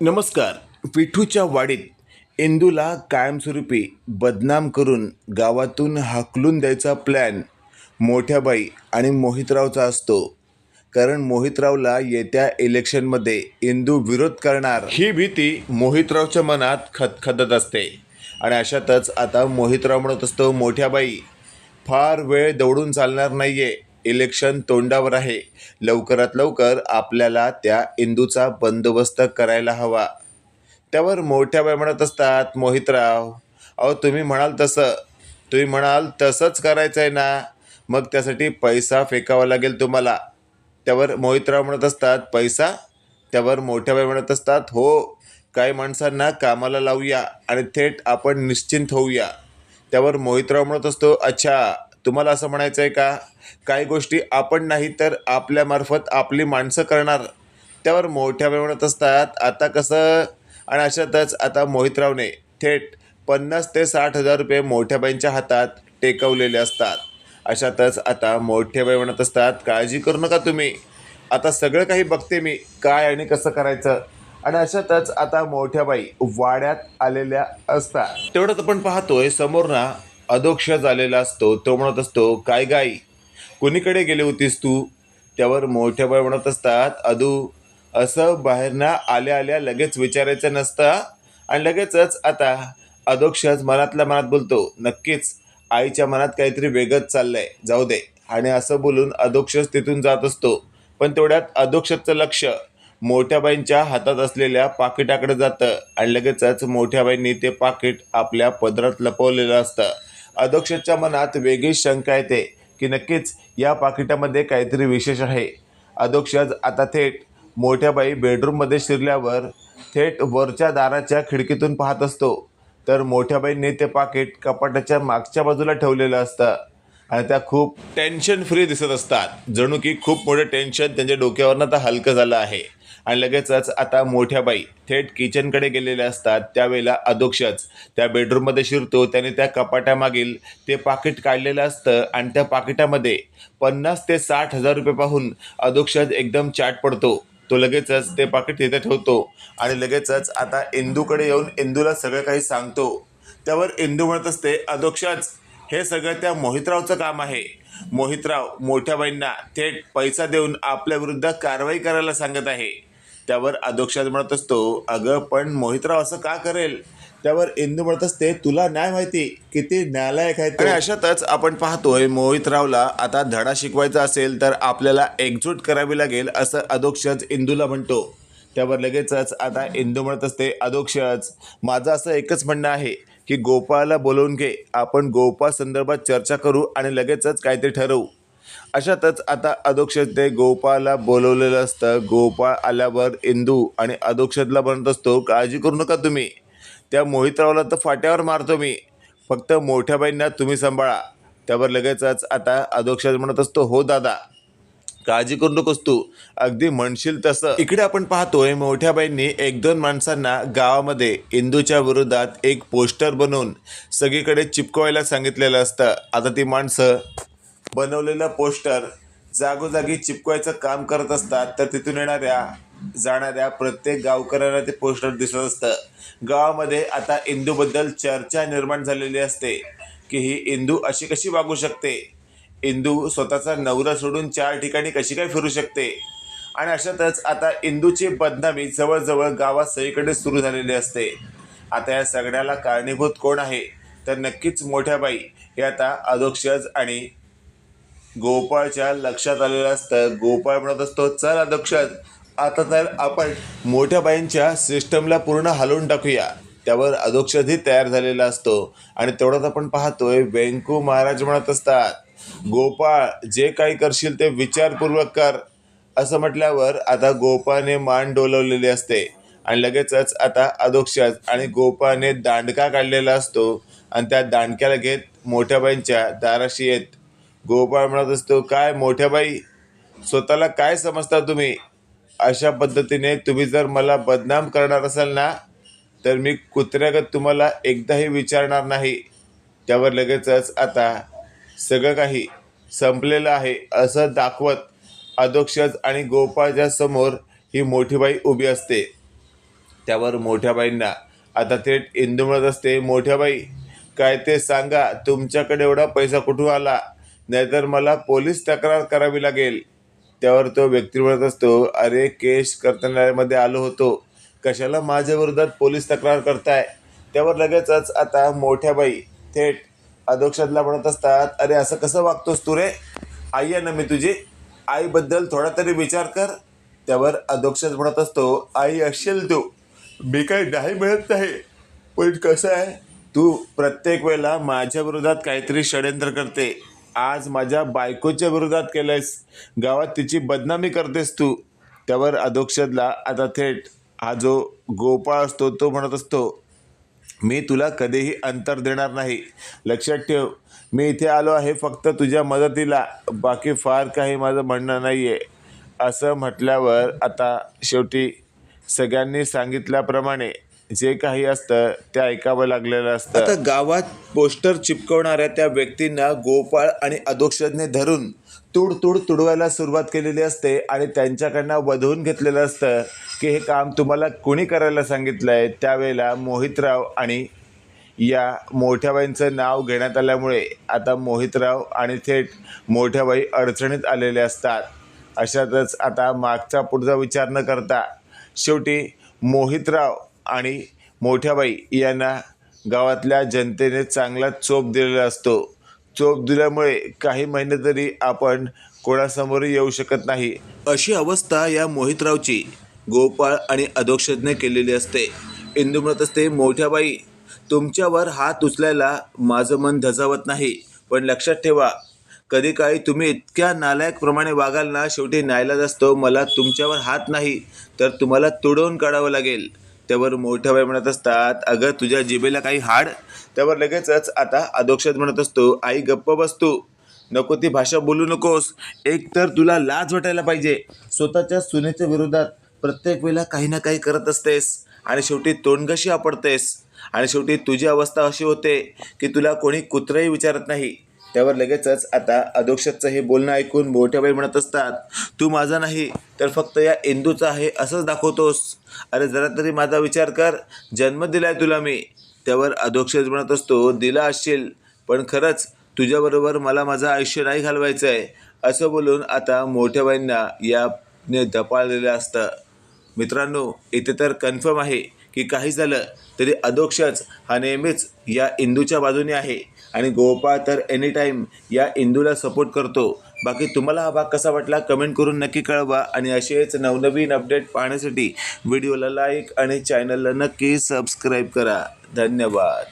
नमस्कार. विठूच्या वाडीत इंदूला कायमस्वरूपी बदनाम करून गावातून हाकलून द्यायचा प्लॅन मोठ्याबाई आणि मोहितरावचा असतो. कारण मोहितरावला येत्या इलेक्शनमध्ये इंदू विरोध करणार. ही भीती मोहितरावच्या मनात खदखदत असते. आणि अशातच आता मोहितराव म्हणत असतो मोठ्याबाई फार वेळ दौडून चालणार नाही आहे इलेक्शन तोंडावर आहे. लवकरात लवकर आपल्याला त्या इंदूचा बंदोबस्त करायला हवा. त्यावर मोठ्या प्रमाणात म्हणत असतात मोहितराव. अहो तुम्ही म्हणाल तसं. तुम्ही म्हणाल तसंच करायचं आहे ना. मग त्यासाठी पैसा फेकावा लागेल तुम्हाला. त्यावर मोहितराव म्हणत असतात पैसा? त्यावर मोठ्या बाई म्हणत असतात हो काही माणसांना कामाला लावूया आणि थेट आपण निश्चिंत होऊया. त्यावर मोहितराव म्हणत असतो अच्छा तुम्हाला असं म्हणायचं आहे का? काही गोष्टी आपण नाही तर आपल्यामार्फत आपली माणसं करणार. त्यावर मोठ्या प्रमाणात असतात. आता कसं आणि अशातच आता मोहितरावने थेट पन्नास ते साठ हजार रुपये मोठ्याबाईंच्या हातात टेकवलेले असतात. अशातच आता मोठ्याबाई म्हणत असतात. काळजी करू नका तुम्ही. आता सगळं काही बघते मी काय आणि कसं करायचं. आणि अशातच आता मोठ्याबाई वाड्यात आलेल्या असतात. तेवढंच आपण पाहतोय समोर ना अधोक्ष झालेला असतो तो म्हणत असतो काय गाई? कोणीकडे गेली होतीस तू? त्यावर मोठ्याबाई म्हणत असतात अदू असं बाहेरनं आल्या आल्या लगेच विचारायचं नसतं. आणि लगेचच आता अधोक्षच मनातल्या मनात बोलतो नक्कीच आईच्या मनात काहीतरी वेगच चाललंय. जाऊ दे. आणि असं बोलून अधोक्षच तिथून जात असतो. पण तेवढ्यात अधोक्षचं लक्ष मोठ्याबाईंच्या हातात असलेल्या पाकिटाकडे जातं. आणि लगेचच मोठ्याबाईंनी ते पाकिट आपल्या पदरात लपवलेलं असतं. अध्यक्षाच्या मनात वेगळीच शंका येते की नक्कीच या पाकिटामध्ये काहीतरी विशेष आहे. अध्यक्ष आता थेट मोठ्याबाई बेडरूममध्ये शिरल्यावर थेट वरच्या दाराच्या खिडकीतून पाहत असतो. तर मोठ्याबाईंनी ते पाकिट कपाटाच्या मागच्या बाजूला ठेवलेलं असतं आणि त्या खूप टेन्शन फ्री दिसत असतात. जणू की खूप मोठं टेन्शन त्यांच्या डोक्यावरनं आता हलकं झालं आहे. आणि लगेचच आता मोठ्या बाई थेट किचनकडे गेलेल्या असतात. त्यावेळेला अधोक्षच. त्या बेडरूममध्ये शिरतो त्याने त्या कपाटामागील ते पाकिट काढलेलं असतं आणि त्या पाकिटामध्ये पन्नास ते साठ हजार रुपये पाहून अधोक्षज एकदम चाट पडतो. तो लगेचच ते पाकिट तिथे ठेवतो आणि लगेचच आता इंदूकडे येऊन इंदूला सगळं काही सांगतो. त्यावर इंदू म्हणत असते अधोक्षच हे सगळं त्या मोहितरावचं काम आहे. मोहितराव मोठ्या बाईंना थेट पैसा देऊन आपल्याविरुद्ध कारवाई करायला सांगत आहे. त्यावर अधोक्षात म्हणत असतो अगं पण मोहितराव असं का करेल? त्यावर इंदू म्हणत असते तुला न्याय माहिती किती न्यायालयक आहे आणि अशातच आपण पाहतोय मोहितरावला आता धडा शिकवायचा असेल तर आपल्याला एकजूट करावी लागेल असं अधोक्षज इंदूला म्हणतो. त्यावर लगेचच आता इंदू म्हणत असते अधोक्षज माझं असं एकच म्हणणं आहे की गोपाळला बोलवून घे. आपण गोपाळ संदर्भात चर्चा करू आणि लगेचच काहीतरी ठरवू. अशातच आता अधोक्षज ते गोपाळला बोलवलेलं असतं. गोपाळ आल्यावर इंदू आणि अधोक्षतला म्हणत असतो. काळजी करू नका तुम्ही. त्या मोहितरावला तर फाट्यावर मारतो मी. फक्त मोठ्या बाईंना तुम्ही सांभाळा. त्यावर लगेचच आता अधोक्षत म्हणत असतो हो दादा काळजी करू नकोस तू. अगदी म्हणशील तसं. इकडे आपण पाहतोय मोठ्या बाईंनी एक दोन माणसांना गावामध्ये इंदूच्या विरोधात एक पोस्टर बनवून सगळीकडे चिपकवायला सांगितलेलं असतं. आता ती माणसं बनवलेलं पोस्टर जागोजागी चिपकवायचं काम करत असतात तर तिथून येणाऱ्या जाणाऱ्या प्रत्येक गावकऱ्यांना ते पोस्टर दिसत असतं. गावामध्ये आता इंदूबद्दल चर्चा निर्माण झालेली असते की ही इंदू अशी कशी वागू शकते? इंदू स्वतःचा नवरा सोडून चार ठिकाणी कशी काय फिरू शकते? आणि अशातच आता इंदूची बदनामी जवळजवळ गावात सगळीकडे सुरू झालेली असते. आता या सगळ्याला कारणीभूत कोण आहे? तर नक्कीच मोठ्या बाई हे आता अधोक्षज आणि गोपाळच्या लक्षात आलेलं असतं. गोपाळ म्हणत असतो चल अधोक्षज आता तर आपण मोठ्या बाईंच्या सिस्टमला पूर्ण हलवून टाकूया. त्यावर अधोक्षजही तयार झालेला असतो. आणि तेवढंच आपण पाहतोय वेंकू महाराज म्हणत असतात गोपाळ जे काही करशील ते विचारपूर्वक कर. असं म्हटल्यावर आता गोपाळने मान डोलवलेली असते. आणि लगेचच आता अधोक्षज आणि गोपाळने दांडका काढलेला असतो. आणि त्या दांडक्याला घेत मोठ्याबाईंच्या दाराशी येत गोपाळ म्हणत असतो काय मोठ्याबाई स्वतःला काय समजता तुम्ही? अशा पद्धतीने तुम्ही जर मला बदनाम करणार असाल ना तर मी कुत्र्यागत तुम्हाला एकदाही विचारणार नाही. त्यावर लगेचच आता सगळं काही संपलेलं आहे असं दाखवत अधोक्षज आणि गोपाळच्या समोर ही मोठी बाई उभी असते. त्यावर मोठ्या बाईंना आता थेट इंदू म्हणत असते मोठ्या बाई काय ते सांगा तुमच्याकडे एवढा पैसा कुठून आला? नाहीतर मला पोलीस तक्रार करावी लागेल. त्यावर तो व्यक्ती म्हणत असतो अरे केश कर्तनालयामध्ये आलो होतो. कशाला माझ्या विरोधात पोलीस तक्रार करताय? त्यावर लगेचच आता मोठ्या बाई थेट अधोक्षदला म्हणत असतात अरे असं कसं वागतोस तू रे? आई आहे ना मी तुझी. आईबद्दल थोडा तरी विचार कर. त्यावर अधोक्षद म्हणत असतो आई असेल तू. मी काही नाही मिळत नाही पण कसं आहे तू प्रत्येक वेळेला माझ्या विरोधात काहीतरी षडयंत्र करते. आज माझ्या बायकोच्या विरोधात केलंयस. गावात तिची बदनामी करतेस तू. त्यावर अधोक्षदला आता थेट हा जो गोपाळ असतो तो म्हणत असतो मी तुला कधीही अंतर देणार नाही. लक्षात ठेव मी इथे आलो आहे फक्त तुझ्या मदतीला. बाकी फार काही माझं म्हणणं नाही आहे असं म्हटल्यावर आता शेवटी सगळ्यांनी सांगितल्याप्रमाणे जे काही असतं ते ऐकावं लागलेलं असतं. आता गावात पोस्टर चिपकवणाऱ्या त्या व्यक्तींना गोपाळ आणि अधोक्षजने धरून तुड तुड तुडवायला सुरुवात केलेली असते आणि त्यांच्याकडनं वधवून घेतलेलं असतं की हे काम तुम्हाला कोणी करायला सांगितलं आहे त्यावेळेला मोहितराव आणि या मोठ्याबाईंचं नाव घेण्यात आल्यामुळे आता मोहितराव आणि थेट मोठ्याबाई अडचणीत आलेले असतात. अशातच आता मागचा पुढचा विचार न करता शेवटी मोहितराव आणि मोठ्याबाई यांना गावातल्या जनतेने चांगला चोप दिलेला असतो. चोप दिल्यामुळे काही महिने तरी आपण कोणासमोर येऊ शकत नाही. अशी अवस्था या मोहितरावची. गोपाळ आणि अधोक्षजने केलेली असते. इंदू म्हणत असते मोठ्याबाई तुमच्यावर हात उचलायला माझं मन धजावत नाही. पण लक्षात ठेवा कधी काळी तुम्ही इतक्या नालायकप्रमाणे वागाल ना शेवटी न्यायालयात असतो मला तुमच्यावर हात नाही तर तुम्हाला तुडवून काढावं लागेल. त्यावर मोठ्या बाई म्हणत असतात अगं तुझ्या जिभेला काही हाड? त्यावर लगेचच आता अधोक्षत म्हणत असतो आई गप्प बसतो नको ती भाषा बोलू नकोस. एक तर तुला लाज वाटायला पाहिजे. स्वतःच्या सुनेच्या विरोधात प्रत्येक वेळेला काही ना काही करत असतेस. आणि शेवटी तोंडगशी आपडतेस? आणि शेवटी तुझी अवस्था अशी होते की तुला कोणी कुत्रही विचारत नाही. त्यावर लगेचच आता अधोक्षतचं हे बोलणं ऐकून मोठ्याबाई म्हणत असतात तू माझा नाही तर फक्त या इंदूचा आहे असंच दाखवतोस. अरे जरा तरी माझा विचार कर जन्म दिलाय तुला मी. त्यावर अधोक्षज म्हणत असतो दिला असशील पण खरंच तुझ्याबरोबर मला माझं आयुष्य नाही घालवायचं आहे असं बोलून आता मोठ्याबाईंना याने धपाळलेलं असतं. मित्रांनो इथे तर कन्फर्म आहे की काही झालं तरी अधोक्षच हा नेहमीच या इंदूच्या बाजूने आहे. आणि गोपाळ तर एनी टाईम या इंदूला सपोर्ट करतो. बाकी तुम्हाला हा भाग कसा वाटला कमेंट करून नक्की कळवा. आणि असेच नवनवीन अपडेट पाहण्यासाठी व्हिडिओला लाईक आणि चॅनलला नक्की सबस्क्राईब करा. धन्यवाद.